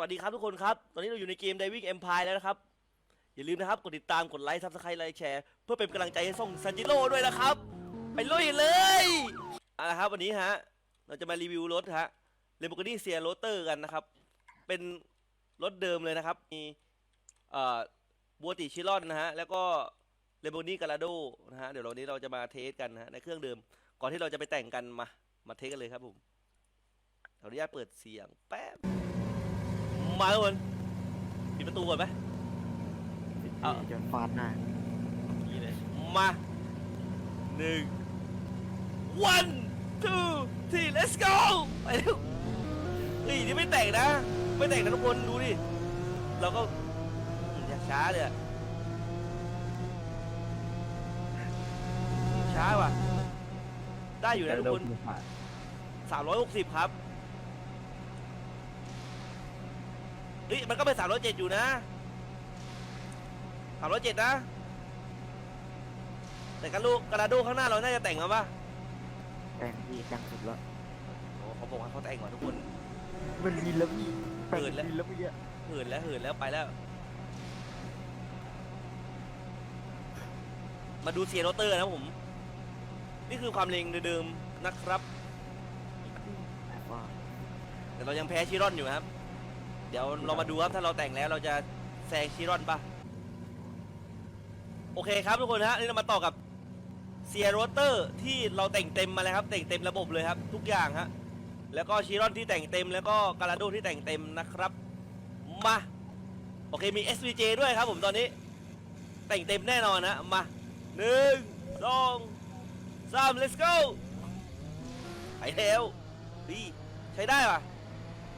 วัสดีครับทุกคนครับ ตอนนี้เราอยู่ในเกม Diving Empire แล้วนะครับ อย่าลืมนะครับ กดติดตาม กดไลค์ ซับสไครต์ไลค์แชร์ เพื่อเป็นกำลังใจให้ส่องซันจิโร่ด้วยนะครับ ไปลุยเลยเอาละครับวันนี้ฮะ เราจะมารีวิวรถฮะ Lamborghini Sierra Roadster กันนะครับ เป็นรถเดิมเลยนะครับ มีเอ่อบัวติชิลอนนะฮะ แล้วก็ Lamborghini Gallardo นะฮะ เดี๋ยววันนี้เราจะมาเทสกันนะฮะในเครื่องเดิม ก่อนที่เราจะไปแต่งกันมา มาเทสกันเลยครับผมขออนุญาตเปิดเสียงแป๊บ มาทุกคนปิดประตูก่อนไหม เอาเดี๋ยวฟาดหน้านี่เลยมาหนึ่ง one two three let's go ไปเร็วเฮ้ยนี่ไม่แต่งนะ ไม่แต่งนะทุกคนดูดิเราก็อืมอย่าช้าเลยอะช้าว่ะ ได้อยู่นะทุกคนสามร้อยหกสิบครับ เฮ้ยมันก็เป็นสามร้อยเจ็ดอยู่นะสามร้อยเจ็ดนะ แต่กระลูกกระดาโดข้างหน้าเราน่าจะแต่งมาปะแต่งพี่ดังสุดแล้วโอ้เขาบอกว่าเขาแต่งมาทุกคนมันมีแล้วพี่เปิดแล้วมีแล้วพี่อะเหินแล้วเหินแล้วไปแล้ว มาดูเซียโรเตอร์นะครับผม นี่คือความเร็งเดิมๆนะครับแบบว่าแต่เรายังแพ้ชิรอนอยู่ครับ เดี๋ยวเรามาดูครับถ้าเราแต่งแล้วเราจะแซงชิรอนปะโอเคครับทุกคนฮะนี่เรามาต่อกับเซียโรเตอร์ที่เราแต่งเต็มมาแล้วครับ แต่งเต็มระบบเลยครับ ทุกอย่างฮะแล้วก็ชิรอนที่แต่งเต็มแล้วก็กาลาโดที่แต่งเต็มนะครับมาโอเคมี SVJ ด้วยครับผมตอนนี้ แต่งเต็มแน่นอนนะมาหนึ่งสองสาม let's go ไปแล้วดีใช้ได้ป่ะ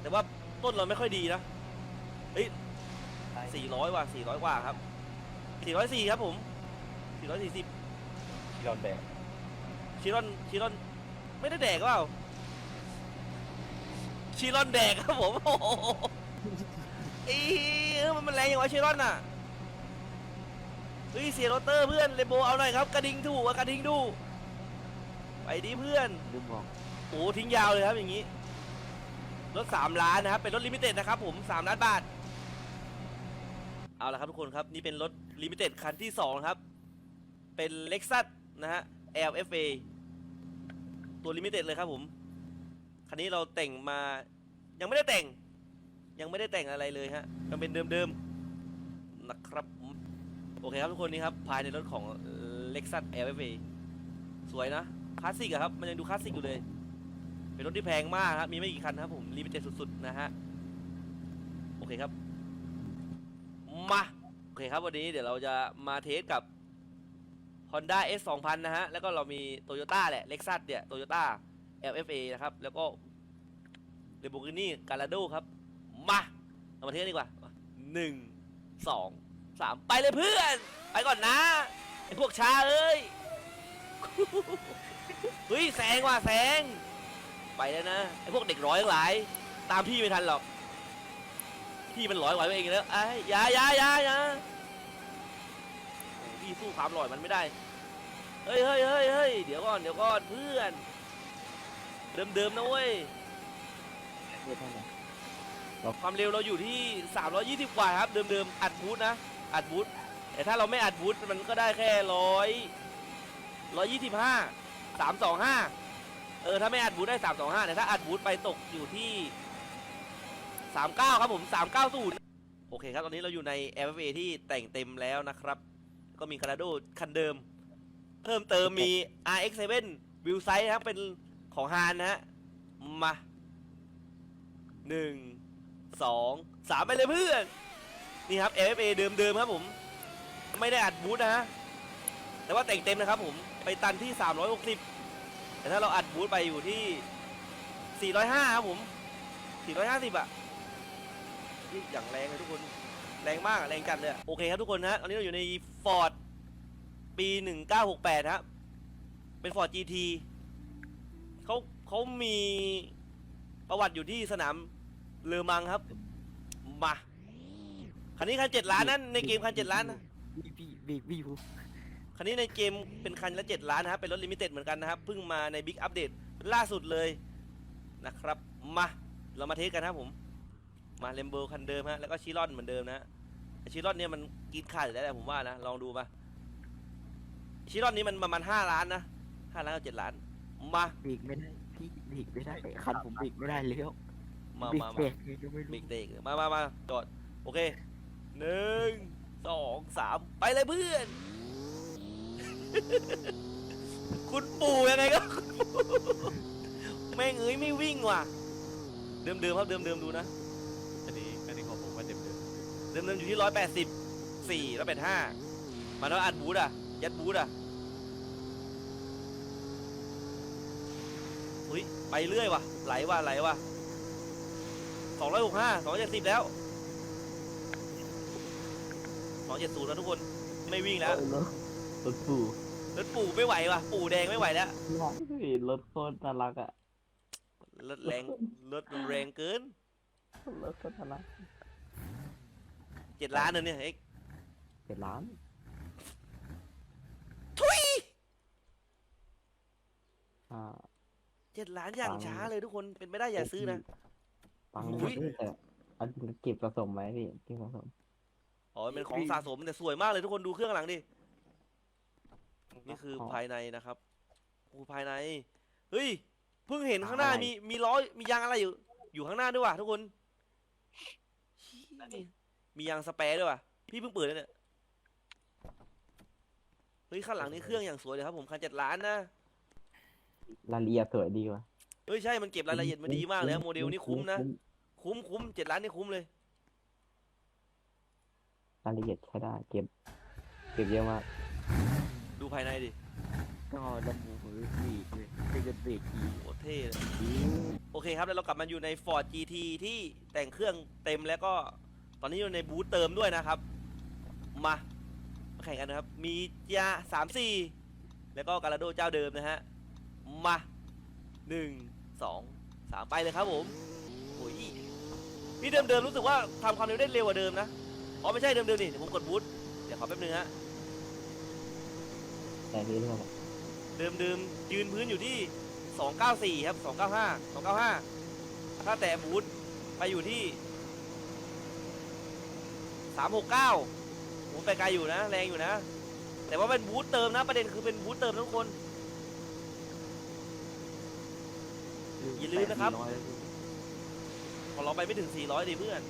แต่ว่า ต้นเราไม่ค่อยดีนะเฮ้ยสี่ร้อยว่ะสี่ร้อยกว่าครับสี่ร้อยสี่ครับผมสี่ร้อยสี่สิบที่เราแดกชิรอนชิรอนไม่ได้แดกเปล่าชิรอนแดกครับผมโอ้โหเอ้ยมันมันแรงอย่างวะชิรอนน่ะเฮ้ยเสียโรเตอร์เพื่อนเลโบเอาหน่อยครับกระดิ่งถูกอะกระดิ่งดูไปดิเพื่อนลืมบอกโอ้ทิ้งยาวเลยครับอย่างนี้ รถ 3 ล้านนะครับ เป็นรถลิมิเต็ดนะครับผม 3 ล้านบาท เอาละครับทุกคนครับ นี่เป็นรถลิมิเต็ดคันที่ 2 ครับ เป็นเล็กซัสนะฮะ LFA ตัวลิมิเต็ดเลยครับผม คันนี้เราแต่งมา ยังไม่ได้แต่ง ยังไม่ได้แต่งอะไรเลยฮะยังเป็นเดิมๆ นะครับ โอเคครับทุกคนนี่ครับ ภายในรถของเล็กซัส LFA สวยนะ คลาสสิกอะครับ มันยังดูคลาสสิกอยู่เลย เป็นรถที่แพงมากครับมีไม่กี่คันครับผมลิมิเต็ดสุดๆนะฮะโอเคครับมาโอเคครับวันนี้เดี๋ยวเราจะมาเทสกับ Honda S 2000 นะฮะ แล้วก็เรามี Toyota แหละ Lexus เนี่ย Toyota LFA นะครับ แล้วก็ Lamborghini Gallardo ครับ มาเรามาเทสดีกว่าหนึ่งสองสามไปเลยเพื่อน ไปก่อนนะ ไอพวกช้าเอ้ย เฮ้ยแซงว่ะแซง ไปแล้วนะไอพวกเด็กร้อยทั้งหลาย ตามพี่ไม่ทันหรอกพี่มันร้อยไหวไปเองแล้วไอ้ยอยาอยาอยาอยาโอ้พี่สู้ความลอยมันไม่ได้เฮ้ยเฮ้ยเฮ้ยเฮ้ยเดี๋ยวก่อนเดี๋ยวก่อนเพื่อน เดิมๆนะเว้ย เรียกเท่าไรความเร็วเราอยู่ที่ 320 กว่าครับ เดิมๆ อัดบูทนะ อัดบูทแต่ถ้าเราไม่อัดบูทมันก็ได้แค่ร้อยร้อยยี่สิบห้าสามสองห้า เออถ้าไม่อัดบูทได้สามสองห้าแต่ถ้าอัดบูทไปตกอยู่ที่สามเก้าครับผมสามเก้าศูนย์โอเคครับ ตอนนี้เราอยู่ใน LFA ที่แต่งเต็มแล้วนะครับ ก็มีคาราโดคันเดิม เพิ่มเติมมี RX7 วิวไซส์นะครับเป็นของฮานนะฮะ มาหนึ่งสองสามไปเลยเพื่อน นี่ครับ LFA เดิมๆครับผม ไม่ได้อัดบูทนะฮะ แต่ว่าแต่งเต็มนะครับผม ไปตันที่ 360 แต่ถ้าเราอัดบูทไปอยู่ที่ 405 ครับผม 450 อะนี่อย่างแรงเลยทุกคน แรงมากอะแรงจัดเลยอะโอเคครับทุกคนนะฮะตอนนี้เราอยู่ใน Ford ปี 1968ครับเป็น Ford GT เขาเขามีประวัติอยู่ที่สนามเลอมังครับ มา คันนี้คันเจ็ดล้านนั่นในเกมคันเจ็ดล้านนะพี่พี่บีบีบ คันนี้ในเกมเป็นคันละเจ็ดล้านนะครับ เป็นรถลิมิเต็ดเหมือนกันนะครับ เพิ่งมาในบิ๊กอัปเดตล่าสุดเลยนะครับ มา เรามาเทสกันนะครับผม มาเลมโบคันเดิมฮะ แล้วก็ชิรอนเหมือนเดิมนะไอ้ชิรอนเนี่ยมันกินขาดอยู่แล้วแหละผมว่านะ ลองดูมาชิรอนนี้มันประมาณห้าล้านนะห้าล้านกับเจ็ดล้าน มาเบรกไม่ได้พี่เบรกไม่ได้คันผมเบรกไม่ได้เลยมาเบรกมาเบรมากไงก็ไม่เบรรู้กเด็กมามามาจอด โอเคหนึ่งสองสามไปเลยเพื่อน คุณปู่ยังไงก็แม่งเอ้ยไม่วิ่งว่ะ เดิมเดิมๆครับเดิมเดิมๆดูนะ อันนี้อันนี้ของผมว่าเต็มเต็มเดิมเดิมๆอยู่ที่ร้อยแปดสิบสี่ร้อยแปดห้ามาแล้วอัดบูทอะ ยัดบูทอะอุ้ยไปเรื่อยว่ะ ไหลว่ะไหลว่ะสองร้อยหกห้าสองเจ็ดสิบแล้วสองเจ็ดศูนย์แล้วทุกคน ไม่วิ่งแล้ว รถปู่รถปู่ไม่ไหวว่ะ ปู่แดงไม่ไหวแล้วรถโคตรน่ารักอะรถแรงรถมันแรงเกินรถโคตรน่ารักเจ็ดล้านเลยเนี่ยเอ็กเป็นล้านทุยอ่า เจ็ดล้านอย่างฟังช้าเลยทุกคนเป็นไม่ได้อย่าซื้อนะตังค์อุ๊ยแต่อันเก็บสะสมไหมพี่เก็บสะสมอ๋อมันเป็นของสะสมแต่สวยมากเลยทุกคนดูเครื่องหลังดิ นี่คือภายในนะครับโอ้ภายใน เฮ้ย เพิ่งเห็นข้างหน้ามีมีล้อ มียางอะไรอยู่ อยู่ข้างหน้าด้วยว่ะทุกคนเชี่ยมียางสแปร์ด้วยว่ะ พี่เพิ่งเปิดเลยเนี่ย เฮ้ยข้างหลังนี่เครื่องอย่างสวยเลยครับผมคันเจ็ดล้านนะรายละเอียดสวยดีว่ะเฮ้ยใช่ มันเก็บรายละเอียดมาดีมากเลยนะโมเดลนี่คุ้มนะ คุ้มคุ้มเจ็ดล้านนี่คุ้มเลย รายละเอียดใช้ได้ เก็บ เก็บเยอะมาก ดูภายในดิก็ลำบูมือเบรกเลยไม่กันเบรกทีโคตรเท่เลยโอเคครับแล้วเรากลับมาอยู่ใน Ford GT ที่แต่งเครื่องเต็มแล้วก็ตอนนี้อยู่ในบูธเติมด้วยนะครับ มามาแข่งกันนะครับ มียาสามสี่แล้วก็การาโดเจ้าเดิมนะฮะ มาหนึ่งสองสามไปเลยครับผมโอ้ยนี่เดิมๆรู้สึกว่าทำความเร็วได้เร็วกว่าเดิมนะ อ๋อไม่ใช่เดิมๆนี่เดี๋ยวผมกดบูธเดี๋ยวขอแป๊บนึงฮะ แต่นี่เรื่องเดิมเดิมๆยืนพื้นอยู่ที่ 294 ครับ 295 295 ถ้าแต่บูทไปอยู่ที่ 369ผมไปไกลอยู่นะ แรงอยู่นะ แต่ว่าเป็นบูทเติมนะ ประเด็นคือเป็นบูทเติมนะทุกคน อย่าลืมนะครับแปดสี่อยแล้วพี่ของเราไปไม่ถึง 400ดิเพื่อน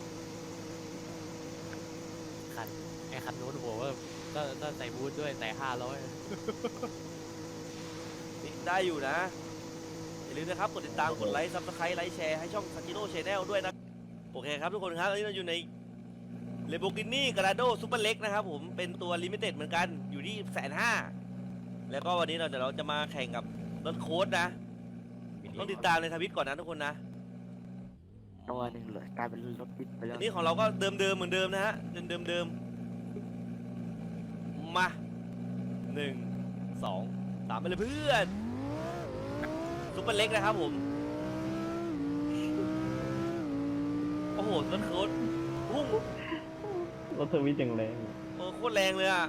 คัน ไอ้คันนู้นผมว่า ก็ก็ใส่บูทด้วยใส่ห้าร้อยนี่ได้อยู่นะ อย่าลืมนะครับ กดติดตาม กดไลค์ซับสไครต์ไลค์แชร์ให้ช่องซักิโร่ชแนลด้วยนะ โอเคครับทุกคนครับตอนนี้เราอยู่ใน l ลโบกินี่ก r ราโดซูเปอร์เล็กนะครับผมเป็นตัวลิมิเต็ดเหมือนกันอยู่ที่แสนห้าแล้วก็วันนี้เราเดี๋ยวเราจะมาแข่งกับรถโค้ดนะ ต้องติดตามในทวิตก่อนนะทุกคนนะตัวหนึ่งเลยกลายเป็นรถติดไปแล้วอันนี้ของเราก็เดิมเดิมๆเหมือนเดิมนะฮะเดิมเดิมเดิ มมาหนึ่งสองสามไปเลยเพื่อนซุปเปอร์เล็กนะครับผม โอ้โหรถโค้ดพุ่งรถสวิตช์อย่างแรงโอ้โคตรแรงเลยอะ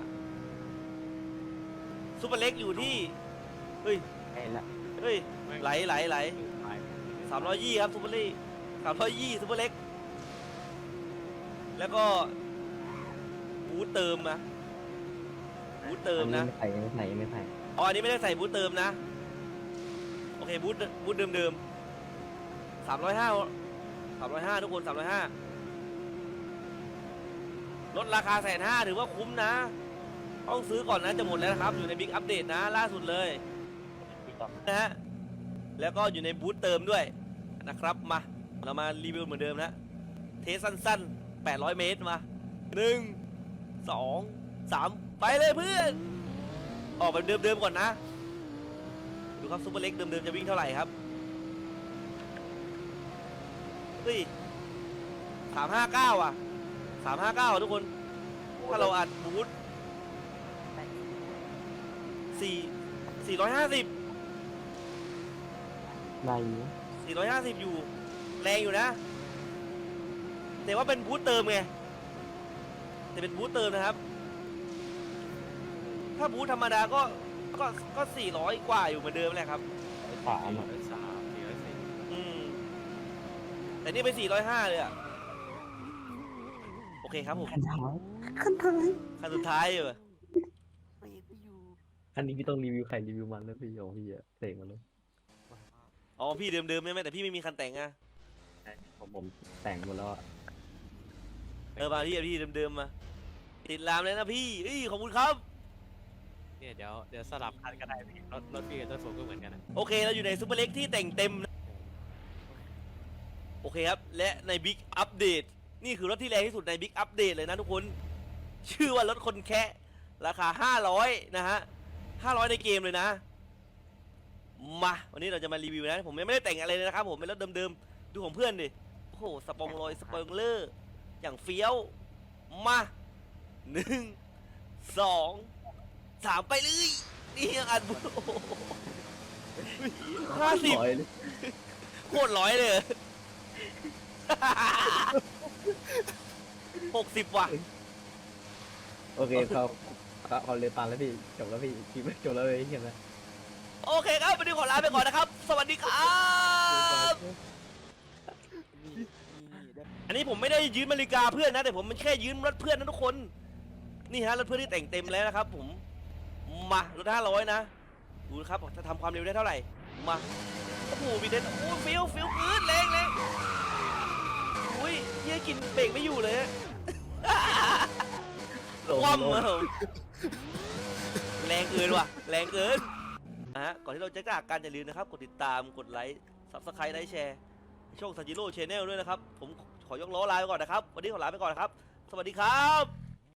ซุปเปอร์เล็กอยู่ที่ เฮ้ยไอ้ละเฮ้ยไหลไหลไหลสามร้อยยี่ครับซุปเปอร์ลี่สามร้อยยี่ซุปเปอร์เล็ก แล้วก็บูทเติมนะ บูทเติมนะ อัไม่ใส่ไม่ใส่ไม่ใส่อ๋ออันนี้ไม่ได้ใส่บูทเติมนะ โอเคบูทบูทเดิมเดิมสามร้อยห้าสามร้อยห้าทุกคนสามร้อยห้าลดราคาแสนห้าถือว่าคุ้มนะ ต้องซื้อก่อนนะจะหมดแล้วนะครับ อยู่ในบิ๊กอัปเดตนะ ล่าสุดเลยนะฮะแล้วก็อยู่ในบูธเติมด้วยนะครับมา เรามารีวิวเหมือนเดิมนะ เทสสั้นๆ 800 เมตรมา 1 2 3 ไปเลยเพื่อน ออกแบบเดิมๆก่อนนะ ดูครับซูเปอร์เล็กเดิมๆจะวิ่งเท่าไหร่ครับเฮ้ยสามห้าเก้าอะสามห้าเก้าทุกคน ถ้าเราอัดบูธสี่สี่ร้อยห้าสิบได้อยู่สี่ร้อยห้าสิบอยู่ แรงอยู่นะ แต่ว่าเป็นบูธเติมไง แต่เป็นบูธเติมนะครับ ถ้าบูธธรรมดาก็ก็ก็สี่ร้อยกว่าอยู่เหมือนเดิมแหละครับสามสี่อะร้อยสามสี่ร้อยสี่อืมแต่นี่เป็น405เลยอะเคครับผมคันท้ายขั้นท้ายคันสุดท้ายอยู่เบรกไม่อยู่อันนี้พี่ต้องรีวิวใครรีวิวมันแล้วพี่โอ้พี่อะเสกมาเลยอ๋อพี่เดิมๆใช่ไหมแต่พี่ไม่มีคันแต่งอะผมผมแต่งหมดแล้วอะเออมาพี่พี่เดิมๆมาติดลามเลยนะพี่เอ้ยขอบคุณครับ เนี่ยเดี๋ยวเดี๋ยวสลับคันก็ได้พี่รถรถพี่กับรถผมก็เหมือนกันนะโอเคเราอยู่ในซูเปอร์เล็กที่แต่งเต็มนะโอเคครับ และในบิ๊กอัปเดตนี่คือรถที่แรงที่สุดในบิ๊กอัปเดตเลยนะทุกคน ชื่อว่ารถคนแคะราคา 500 นะฮะ 500 ในเกมเลยนะ มาวันนี้เราจะมารีวิวนะ ผมยังไม่ได้แต่งอะไรเลยนะครับผมเป็นรถเดิมๆ ดูของเพื่อนดิ โอ้โห สปองลอย สปอยเลอร์ อย่างเฟี้ยว มาหนึ่งสอง สามไปเลยนี่ยังอัดบุห้าสิบร้อยเลยโคตรร้อยเลย หกสิบว่ะ โอเคเขาเขาเขาเลยตันแล้วพี่จบแล้วพี่คลิปจบแล้วเลยเห็นไหมโอเคครับ วันนี้ขอลาไปก่อนนะครับ สวัสดีครับนี่นี่ได้อันนี้ผมไม่ได้ยืมนาฬิกาเพื่อนนะ แต่ผมมันแค่ยืมรถเพื่อนนะทุกคน นี่ฮะรถเพื่อนที่แต่งเต็มแล้วนะครับผม มารถห้าร้อยนะ ดูนะครับจะทำความเร็วได้เท่าไหร่ มา โอ้โหมีเดนโอ้ฟิวฟิวปืนแรงแรงอุ้ยเฮียกินเบรกไม่อยู่เลยฮะคว่ำมาเหรอแรงเกินว่ะ แรงเกินนะฮะ ก่อนที่เราจะจากกันอย่าลืมนะครับ กดติดตาม กดไลค์ ซับสไครต์ไลค์แชร์ ช่องซันจิโร่ชแนลด้วยนะครับ ผมขอยกล้อลาไปก่อนนะครับ วันนี้ขอลาไปก่อนนะครับ สวัสดีครับ